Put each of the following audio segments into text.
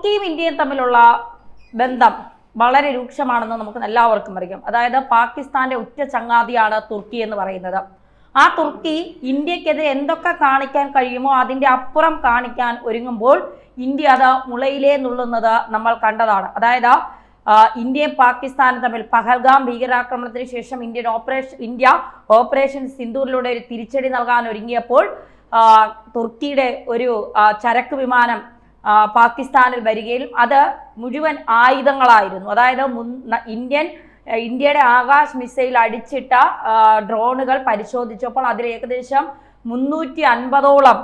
തുർക്കിയും ഇന്ത്യയും തമ്മിലുള്ള ബന്ധം വളരെ രൂക്ഷമാണെന്ന് നമുക്ക് എല്ലാവർക്കും അറിയാം. അതായത് പാകിസ്ഥാന്റെ ഉറ്റ ചങ്ങാതിയാണ് തുർക്കി എന്ന് പറയുന്നത്. ആ തുർക്കി ഇന്ത്യക്കെതിരെ എന്തൊക്കെ കാണിക്കാൻ കഴിയുമോ അതിന്റെ അപ്പുറം കാണിക്കാൻ ഒരുങ്ങുമ്പോൾ ഇന്ത്യ അത് മുളയിലേ നുള്ളുന്നത് നമ്മൾ കണ്ടതാണ്. അതായത് ഇന്ത്യയും പാകിസ്ഥാനും തമ്മിൽ പഹൽഗാം ഭീകരാക്രമണത്തിന് ശേഷം ഇന്ത്യൻ ഓപ്പറേഷൻ ഇന്ത്യ ഓപ്പറേഷൻ സിന്ധൂരിലൂടെ ഒരു തിരിച്ചടി നൽകാൻ ഒരുങ്ങിയപ്പോൾ തുർക്കിയുടെ ഒരു ചരക്ക് വിമാനം പാകിസ്ഥാനിൽ വരികയും അത് മുഴുവൻ ആയുധങ്ങളായിരുന്നു. അതായത് ഇന്ത്യൻ ഇന്ത്യയുടെ ആകാശ് മിസൈൽ അടിച്ചിട്ട ഡ്രോണുകൾ പരിശോധിച്ചപ്പോൾ അതിൽ ഏകദേശം മുന്നൂറ്റി അൻപതോളം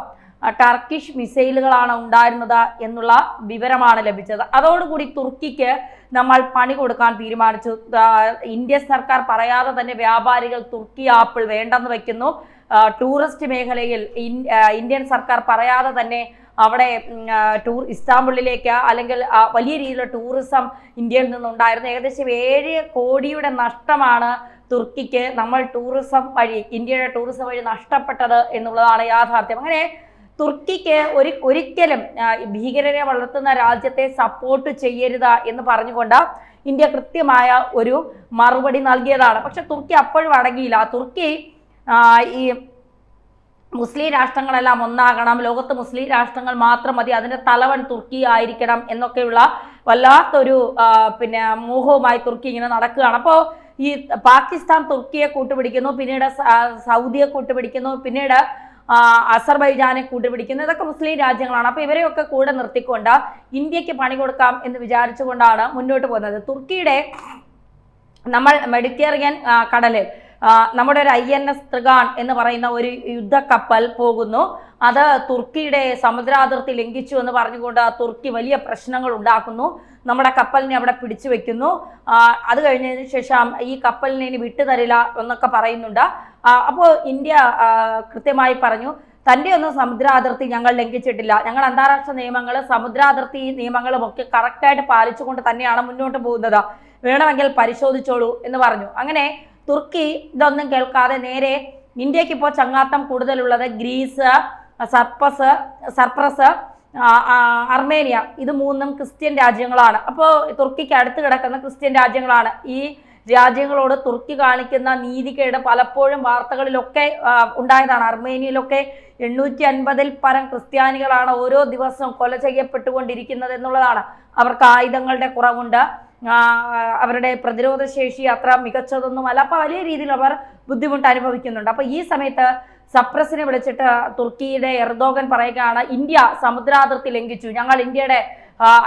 ടർക്കിഷ് മിസൈലുകളാണ് ഉണ്ടായിരുന്നത് എന്നുള്ള വിവരമാണ് ലഭിച്ചത്. അതോടുകൂടി തുർക്കിക്ക് നമ്മൾ പണി കൊടുക്കാൻ തീരുമാനിച്ചു. ഇന്ത്യ സർക്കാർ പറയാതെ തന്നെ വ്യാപാരികൾ തുർക്കി ആപ്പിൾ വേണ്ടെന്ന് വെക്കുന്നു. ടൂറിസ്റ്റ് മേഖലയിൽ ഇന്ത്യൻ സർക്കാർ പറയാതെ തന്നെ അവിടെ ടൂർ ഇസ്താംബുളിലേക്ക് അല്ലെങ്കിൽ വലിയ രീതിയിലുള്ള ടൂറിസം ഇന്ത്യയിൽ നിന്നുണ്ടായിരുന്നു. ഏകദേശം ഏഴ് കോടിയുടെ നഷ്ടമാണ് തുർക്കിക്ക് നമ്മൾ ടൂറിസം വഴി ഇന്ത്യയുടെ ടൂറിസം വഴി നഷ്ടപ്പെട്ടത് എന്നുള്ളതാണ് യാഥാർത്ഥ്യം. അങ്ങനെ തുർക്കിക്ക് ഒരു ഒരിക്കലും ഭീകരരെ വളർത്തുന്ന രാജ്യത്തെ സപ്പോർട്ട് ചെയ്യരുത് എന്ന് പറഞ്ഞുകൊണ്ട് ഇന്ത്യ കൃത്യമായ ഒരു മറുപടി നൽകിയതാണ്. പക്ഷെ തുർക്കി അപ്പോഴും അടങ്ങിയില്ല. തുർക്കി ഈ മുസ്ലിം രാഷ്ട്രങ്ങളെല്ലാം ഒന്നാകണം. ലോകത്ത് മുസ്ലിം രാഷ്ട്രങ്ങൾ മാത്രം മതി. അതിന്റെ തലവൻ തുർക്കി ആയിരിക്കണം എന്നൊക്കെയുള്ള വല്ലാത്തൊരു പിന്നെ മോഹവുമായി തുർക്കി ഇങ്ങനെ നടക്കുകയാണ്. അപ്പോൾ ഈ പാകിസ്ഥാൻ തുർക്കിയെ കൂട്ടുപിടിക്കുന്നു പിന്നീട് സൗദിയെ കൂട്ടുപിടിക്കുന്നു പിന്നീട് അസർബൈജാനെ കൂട്ടുപിടിക്കുന്നു. ഇതൊക്കെ മുസ്ലിം രാജ്യങ്ങളാണ്. അപ്പോൾ ഇവരെയൊക്കെ കൂടെ നിർത്തിക്കൊണ്ട് ഇന്ത്യയ്ക്ക് പണി കൊടുക്കാം എന്ന് വിചാരിച്ചുകൊണ്ടാണ് മുന്നോട്ട് പോകുന്നത്. തുർക്കിയുടെ നമ്മൾ മെഡിറ്ററേനിയൻ ആ, കടലിൽ നമ്മുടെ ഒരു ഐ എൻ എസ് ത്രികാൺ എന്ന് പറയുന്ന ഒരു യുദ്ധക്കപ്പൽ പോകുന്നു. അത് തുർക്കിയുടെ സമുദ്രാതിർത്തി ലംഘിച്ചു എന്ന് പറഞ്ഞുകൊണ്ട് തുർക്കി വലിയ പ്രശ്നങ്ങൾ ഉണ്ടാക്കുന്നു. നമ്മുടെ കപ്പലിനെ അവിടെ പിടിച്ചു വെക്കുന്നു. അത് കഴിഞ്ഞതിന് ശേഷം ഈ കപ്പലിനെ ഇനി വിട്ടുതരില്ല എന്നൊക്കെ പറയുന്നുണ്ട്. അപ്പോൾ ഇന്ത്യ കൃത്യമായി പറഞ്ഞു തന്റെ ഒന്നും സമുദ്രാതിർത്തി ഞങ്ങൾ ലംഘിച്ചിട്ടില്ല. ഞങ്ങൾ അന്താരാഷ്ട്ര നിയമങ്ങൾ സമുദ്രാതിർത്തി നിയമങ്ങളും ഒക്കെ കറക്റ്റായിട്ട് പാലിച്ചുകൊണ്ട് തന്നെയാണ് മുന്നോട്ട് പോകുന്നത്. വേണമെങ്കിൽ പരിശോധിച്ചോളൂ എന്ന് പറഞ്ഞു. അങ്ങനെ തുർക്കി ഇതൊന്നും കേൾക്കാതെ നേരെ ഇന്ത്യയ്ക്ക് ഇപ്പോൾ ചങ്ങാത്തം കൂടുതലുള്ളത് ഗ്രീസ് സർപ്പസ് സർപ്രസ് അർമേനിയ. ഇത് മൂന്നും ക്രിസ്ത്യൻ രാജ്യങ്ങളാണ്. അപ്പോൾ തുർക്കിക്ക് അടുത്ത് കിടക്കുന്ന ക്രിസ്ത്യൻ രാജ്യങ്ങളാണ്. ഈ രാജ്യങ്ങളോട് തുർക്കി കാണിക്കുന്ന നീതികേട് പലപ്പോഴും വാർത്തകളിലൊക്കെ ഉണ്ടായതാണ്. അർമേനിയയിലൊക്കെ എണ്ണൂറ്റി അൻപതിൽ പരം ക്രിസ്ത്യാനികളാണ് ഓരോ ദിവസവും കൊല ചെയ്യപ്പെട്ടുകൊണ്ടിരിക്കുന്നത് എന്നുള്ളതാണ്. അവർക്ക് ആയുധങ്ങളുടെ കുറവുണ്ട്. അവരുടെ പ്രതിരോധ ശേഷി അത്ര മികച്ചതൊന്നുമല്ല. അപ്പോൾ വലിയ രീതിയിൽ അവർ ബുദ്ധിമുട്ട് അനുഭവിക്കുന്നുണ്ട്. അപ്പോൾ ഈ സമയത്ത് സപ്രസിനെ വിളിച്ചിട്ട് തുർക്കിയുടെ എർദോഗൻ പറയുകയാണ് ഇന്ത്യ സമുദ്രാതിർത്തി ലംഘിച്ചു. ഞങ്ങൾ ഇന്ത്യയുടെ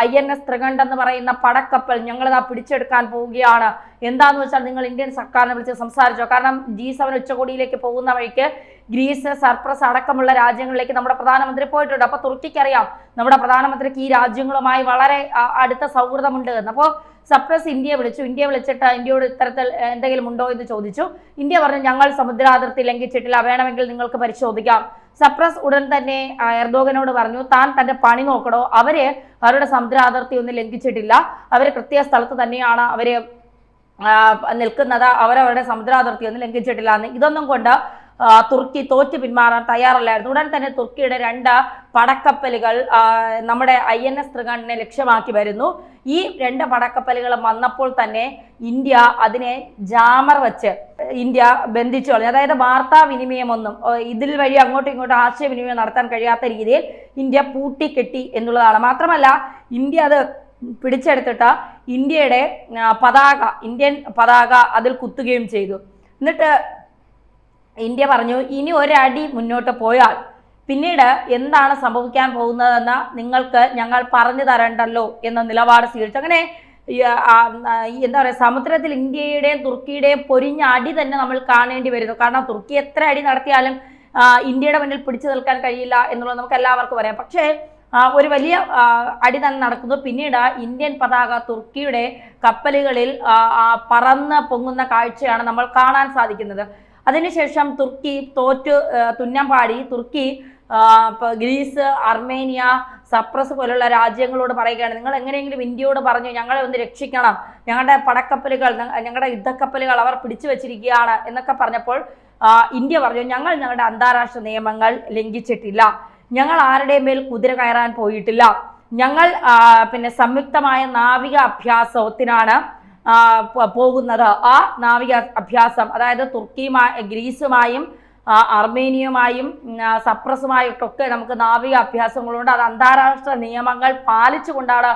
ഐ എൻ എസ് ത്രികണ്ഡ് എന്ന് പറയുന്ന പടക്കപ്പൽ ഞങ്ങളിതാ പിടിച്ചെടുക്കാൻ പോവുകയാണ്. എന്താന്ന് വെച്ചാൽ നിങ്ങൾ ഇന്ത്യൻ സർക്കാരിനെ വിളിച്ച് സംസാരിച്ചോ. കാരണം ജി സെവൻ ഉച്ചകോടിയിലേക്ക് പോകുന്ന വഴിക്ക് ഗ്രീസ് സർപ്രസ് അടക്കമുള്ള രാജ്യങ്ങളിലേക്ക് നമ്മുടെ പ്രധാനമന്ത്രി പോയിട്ടുണ്ട്. അപ്പോൾ തുർക്കിക്കറിയാം നമ്മുടെ പ്രധാനമന്ത്രിക്ക് ഈ രാജ്യങ്ങളുമായി വളരെ അടുത്ത സൗഹൃദമുണ്ട് എന്ന്. അപ്പോൾ സപ്രസ് ഇന്ത്യയെ വിളിച്ചു. ഇന്ത്യയെ വിളിച്ചിട്ട് ഇന്ത്യയോട് ഇത്തരത്തിൽ എന്തെങ്കിലും ഉണ്ടോ എന്ന് ചോദിച്ചു. ഇന്ത്യ പറഞ്ഞു ഞങ്ങൾ സമുദ്രാതിർത്തി ലംഘിച്ചിട്ടില്ല. വേണമെങ്കിൽ നിങ്ങൾക്ക് പരിശോധിക്കാം. സപ്രസ് ഉടൻ തന്നെ എർദോഗനോട് പറഞ്ഞു താൻ തന്റെ പണി നോക്കണോ അവർ അവരുടെ സമുദ്രാതിർത്തി ഒന്നും ലംഘിച്ചിട്ടില്ല. അവർ കൃത്യ സ്ഥലത്ത് തന്നെയാണ് അവർ നിൽക്കുന്നത്. അവരവരുടെ സമുദ്രാതിർത്തി ഒന്നും ലംഘിച്ചിട്ടില്ല എന്ന്. ഇതൊന്നും കൊണ്ട് തുർക്കി തോറ്റ് പിന്മാറാൻ തയ്യാറല്ലായിരുന്നു. ഉടൻ തന്നെ തുർക്കിയുടെ രണ്ട് പടക്കപ്പലുകൾ നമ്മുടെ ഐ എൻ എസ് ത്രികണ്ണിനെ ലക്ഷ്യമാക്കി വരുന്നു. ഈ രണ്ട് പടക്കപ്പലുകളും വന്നപ്പോൾ തന്നെ ഇന്ത്യ അതിനെ ജാമർ വെച്ച് ഇന്ത്യ ബന്ധിച്ചു കളഞ്ഞു. അതായത് വാർത്താവിനിമയമൊന്നും ഇതിൽ വഴി അങ്ങോട്ടും ഇങ്ങോട്ടും ആശയവിനിമയം നടത്താൻ കഴിയാത്ത രീതിയിൽ ഇന്ത്യ പൂട്ടിക്കെട്ടി എന്നുള്ളതാണ്. മാത്രമല്ല ഇന്ത്യ അത് പിടിച്ചെടുത്തിട്ട് ഇന്ത്യയുടെ പതാക ഇന്ത്യൻ പതാക അതിൽ കുത്തുകയും ചെയ്തു. എന്നിട്ട് ഇന്ത്യ പറഞ്ഞു ഇനി ഒരടി മുന്നോട്ട് പോയാൽ പിന്നീട് എന്താണ് സംഭവിക്കാൻ പോകുന്നതെന്ന് നിങ്ങൾക്ക് ഞങ്ങൾ പറഞ്ഞു തരണ്ടല്ലോ എന്ന നിലപാട് സ്വീകരിച്ചു. അങ്ങനെ എന്താ പറയുക സമുദ്രത്തിൽ ഇന്ത്യയുടെയും തുർക്കിയുടെയും പൊരിഞ്ഞ അടി തന്നെ നമ്മൾ കാണേണ്ടി വരുന്നു. കാരണം തുർക്കി എത്ര അടി നടത്തിയാലും ഇന്ത്യയുടെ മുന്നിൽ പിടിച്ചു നിൽക്കാൻ കഴിയില്ല എന്നുള്ളത് നമുക്ക് എല്ലാവർക്കും അറിയാം. പക്ഷേ ഒരു വലിയ അടി തന്നെ നടക്കുന്നു. പിന്നീട് ഇന്ത്യൻ പതാക തുർക്കിയുടെ കപ്പലുകളിൽ പറന്ന് പൊങ്ങുന്ന കാഴ്ചയാണ് നമ്മൾ കാണാൻ സാധിക്കുന്നത്. അതിനുശേഷം തുർക്കി തോറ്റ് തുന്നം പാടി. തുർക്കി ഗ്രീസ് അർമേനിയ സപ്രസ് പോലുള്ള രാജ്യങ്ങളോട് പറയുകയാണ് നിങ്ങൾ എങ്ങനെയെങ്കിലും ഇന്ത്യയോട് പറഞ്ഞു ഞങ്ങളെ ഒന്ന് രക്ഷിക്കണം. ഞങ്ങളുടെ പടക്കപ്പലുകൾ ഞങ്ങളുടെ യുദ്ധക്കപ്പലുകൾ അവർ പിടിച്ചു വെച്ചിരിക്കുകയാണ് എന്നൊക്കെ പറഞ്ഞപ്പോൾ ഇന്ത്യ പറഞ്ഞു ഞങ്ങൾ ഞങ്ങളുടെ അന്താരാഷ്ട്ര നിയമങ്ങൾ ലംഘിച്ചിട്ടില്ല. ഞങ്ങൾ ആരുടെ മേൽ കുതിര കയറാൻ പോയിട്ടില്ല. ഞങ്ങൾ പിന്നെ സംയുക്തമായ നാവിക അഭ്യാസത്തിനാണ് പോകുന്നത്. ആ നാവിക അഭ്യാസം അതായത് തുർക്കിയുമായി ഗ്രീസുമായും അർമേനിയുമായും അർമേനിയയുമായും ഒക്കെ നമുക്ക് നാവിക അഭ്യാസങ്ങളുണ്ട്. അത് അന്താരാഷ്ട്ര നിയമങ്ങൾ പാലിച്ചുകൊണ്ടാണ്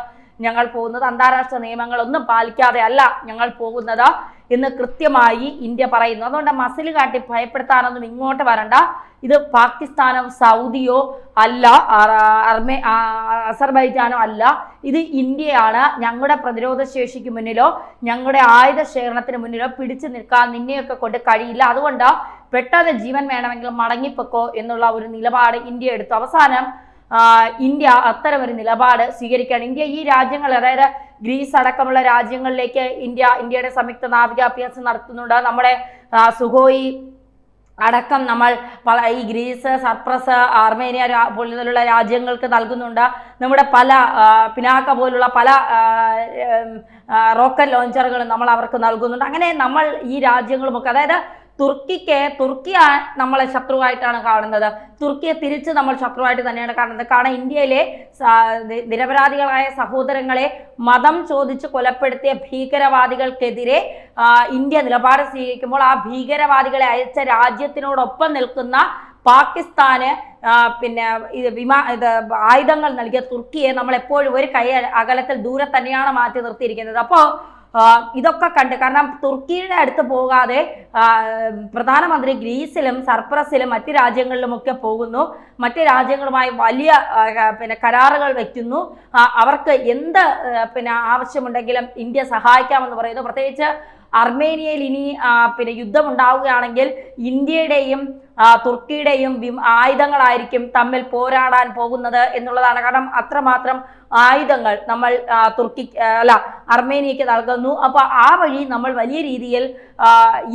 ഞങ്ങൾ പോകുന്നത്. അന്താരാഷ്ട്ര നിയമങ്ങളൊന്നും പാലിക്കാതെ അല്ല ഞങ്ങൾ പോകുന്നത്. എന്ന് കൃത്യമായി ഇന്ത്യ പറയുന്നു. അതുകൊണ്ട് മസിൽ കാട്ടി ഭയപ്പെടുത്താനൊന്നും ഇങ്ങോട്ട് വരണ്ട. ഇത് പാകിസ്ഥാനോ സൗദിയോ അല്ല അർമേ അസർബൈജാനോ അല്ല. ഇത് ഇന്ത്യയാണ് ഞങ്ങളുടെ പ്രതിരോധ ശേഷിക്ക് മുന്നിലോ ഞങ്ങളുടെ ആയുധ ശേഖരണത്തിന് മുന്നിലോ പിടിച്ചു നിൽക്കാൻ നിന്നെയൊക്കെ കൊണ്ട് കഴിയില്ല. അതുകൊണ്ട് പെട്ടെന്ന് ജീവൻ വേണമെങ്കിൽ മടങ്ങിപ്പൊക്കോ എന്നുള്ള ഒരു നിലപാട് ഇന്ത്യ എടുത്തു. അവസാനം ഇന്ത്യ അത്തരമൊരു നിലപാട് സ്വീകരിക്കുകയാണ്. ഇന്ത്യ ഈ രാജ്യങ്ങൾ അതായത് ഗ്രീസ് അടക്കമുള്ള രാജ്യങ്ങളിലേക്ക് ഇന്ത്യ ഇന്ത്യയുടെ സംയുക്ത നാവികാഭ്യാസം നടത്തുന്നുണ്ട്. നമ്മുടെ സുഹോയി അടക്കം നമ്മൾ ഈ ഗ്രീസ് സർപ്രസ് ആർമേനിയ പോലുള്ള രാജ്യങ്ങൾക്ക് നൽകുന്നുണ്ട്. നമ്മുടെ പല പിനാക്ക പോലുള്ള പല റോക്കറ്റ് ലോഞ്ചറുകളും നമ്മൾ അവർക്ക് നൽകുന്നുണ്ട്. അങ്ങനെ നമ്മൾ ഈ രാജ്യങ്ങളുമൊക്കെ അതായത് തുർക്കിക്ക് തുർക്കി ആ- നമ്മളെ ശത്രുവായിട്ടാണ് കാണുന്നത്. തുർക്കിയെ തിരിച്ച് നമ്മൾ ശത്രുവായിട്ട് തന്നെയാണ് കാണുന്നത്. കാരണം ഇന്ത്യയിലെ നിരപരാധികളായ സഹോദരങ്ങളെ മതം ചോദിച്ച് കൊലപ്പെടുത്തിയ ഭീകരവാദികൾക്കെതിരെ ഇന്ത്യ നിലപാട് സ്വീകരിക്കുമ്പോൾ ആ ഭീകരവാദികളെ അയച്ച രാജ്യത്തിനോടൊപ്പം നിൽക്കുന്ന പാകിസ്ഥാന് പിന്നെ ഇത് വിമാ ഇത് ആയുധങ്ങൾ നൽകിയ തുർക്കിയെ നമ്മൾ എപ്പോഴും ഒരു കൈ അകലത്തിൽ ദൂരെ തന്നെയാണ് മാറ്റി നിർത്തിയിരിക്കുന്നത്. അപ്പോൾ ഇതൊക്കെ കണ്ട്. കാരണം തുർക്കിയുടെ അടുത്ത് പോകാതെ പ്രധാനമന്ത്രി ഗ്രീസിലും സർപ്രസിലും മറ്റ് രാജ്യങ്ങളിലുമൊക്കെ പോകുന്നു. മറ്റ് രാജ്യങ്ങളുമായി വലിയ പിന്നെ കരാറുകൾ വയ്ക്കുന്നു അവർക്ക് എന്ത് പിന്നെ ആവശ്യമുണ്ടെങ്കിലും ഇന്ത്യ സഹായിക്കാമെന്ന് പറയുന്നു. പ്രത്യേകിച്ച് അർമേനിയയിൽ ഇനി പിന്നെ യുദ്ധം ഉണ്ടാവുകയാണെങ്കിൽ ഇന്ത്യയുടെയും തുർക്കിയുടെയും ആയുധങ്ങളായിരിക്കും തമ്മിൽ പോരാടാൻ പോകുന്നത് എന്നുള്ളതാണ്. കാരണം അത്രമാത്രം ആയുധങ്ങൾ നമ്മൾ തുർക്കി അല്ല അർമേനിയക്ക് നൽകുന്നു. അപ്പോൾ ആ വഴി നമ്മൾ വലിയ രീതിയിൽ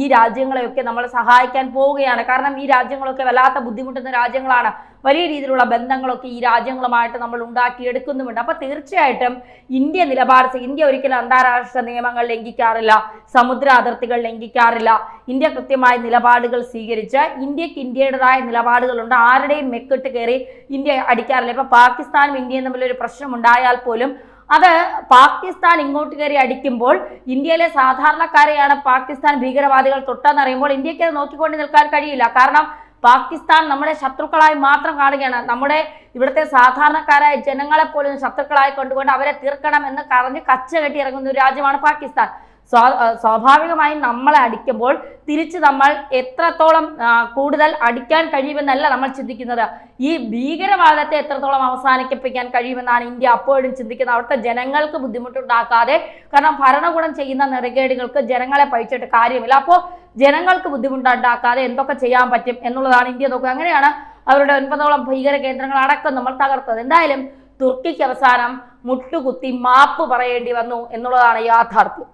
ഈ രാജ്യങ്ങളെയൊക്കെ നമ്മൾ സഹായിക്കാൻ പോവുകയാണ്. കാരണം ഈ രാജ്യങ്ങളൊക്കെ വല്ലാത്ത ബുദ്ധിമുട്ടുന്ന രാജ്യങ്ങളാണ്. വലിയ രീതിയിലുള്ള ബന്ധങ്ങളൊക്കെ ഈ രാജ്യങ്ങളുമായിട്ട് നമ്മൾ ഉണ്ടാക്കിയെടുക്കുന്നുമുണ്ട്. അപ്പോൾ തീർച്ചയായിട്ടും ഇന്ത്യ നിലപാട് ഇന്ത്യ ഒരിക്കലും അന്താരാഷ്ട്ര നിയമങ്ങൾ ലംഘിക്കാറില്ല സമുദ്ര അതിർത്തികൾ ലംഘിക്കാറില്ല. ഇന്ത്യ കൃത്യമായ നിലപാടുകൾ സ്വീകരിച്ച് ഇന്ത്യയ്ക്ക് ഇന്ത്യയുടേതായ നിലപാടുകളുണ്ട്. ആരുടെയും മെക്കിട്ട് കയറി ഇന്ത്യ അടിക്കാറില്ല. ഇപ്പൊ പാകിസ്ഥാനും ഇന്ത്യയും തമ്മിലൊരു പ്രശ്നം ഉണ്ടായാൽ പോലും അത് പാകിസ്ഥാൻ ഇങ്ങോട്ട് കയറി അടിക്കുമ്പോൾ ഇന്ത്യയിലെ സാധാരണക്കാരെയാണ് പാകിസ്ഥാൻ ഭീകരവാദികൾ തൊട്ടെന്നറിയുമ്പോൾ ഇന്ത്യയ്ക്ക് അത് നോക്കിക്കൊണ്ട് നിൽക്കാൻ കഴിയില്ല. കാരണം പാകിസ്ഥാൻ നമ്മുടെ ശത്രുക്കളായി മാത്രം കാണുകയാണ്. നമ്മുടെ ഇവിടുത്തെ സാധാരണക്കാരായ ജനങ്ങളെ പോലും ശത്രുക്കളായി കൊണ്ടുകൊണ്ട് അവരെ തീർക്കണം എന്ന് കറഞ്ഞ് കച്ച കെട്ടി ഇറങ്ങുന്ന ഒരു രാജ്യമാണ് പാകിസ്ഥാൻ. സ്വാഭാവികമായും നമ്മളെ അടിക്കുമ്പോൾ തിരിച്ച് നമ്മൾ എത്രത്തോളം കൂടുതൽ അടിക്കാൻ കഴിയുമെന്നല്ല നമ്മൾ ചിന്തിക്കുന്നത്. ഈ ഭീകരവാദത്തെ എത്രത്തോളം അവസാനിപ്പിക്കാൻ കഴിയുമെന്നാണ് ഇന്ത്യ അപ്പോഴും ചിന്തിക്കുന്നത്. അവിടുത്തെ ജനങ്ങൾക്ക് ബുദ്ധിമുട്ടുണ്ടാക്കാതെ കാരണം ഭരണകൂടം ചെയ്യുന്ന നെറുകേടുകൾക്ക് ജനങ്ങളെ പഴിച്ചിട്ട് കാര്യമില്ല. അപ്പോൾ ജനങ്ങൾക്ക് ബുദ്ധിമുട്ടുണ്ടാക്കാതെ എന്തൊക്കെ ചെയ്യാൻ പറ്റും എന്നുള്ളതാണ് ഇന്ത്യ നോക്കുക. അങ്ങനെയാണ് അവരുടെ ഒൻപതോളം ഭീകര കേന്ദ്രങ്ങൾ അടക്കം നമ്മൾ തകർത്തത്. എന്തായാലും തുർക്കിക്ക് അവസാനം മുട്ടുകുത്തി മാപ്പ് പറയേണ്ടി വന്നു എന്നുള്ളതാണ് യാഥാർത്ഥ്യം.